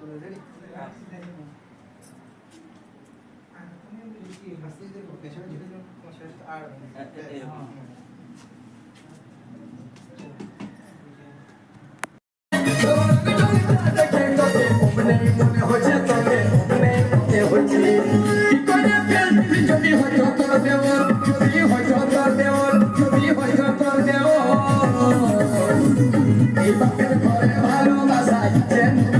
Ready পেছনে ঝুলে যাও, তোমার শেষ- আর এরকম। এদিকে আমি টানছি, তুমি এদের আমার দিকে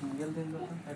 सिंगल देंगे तो?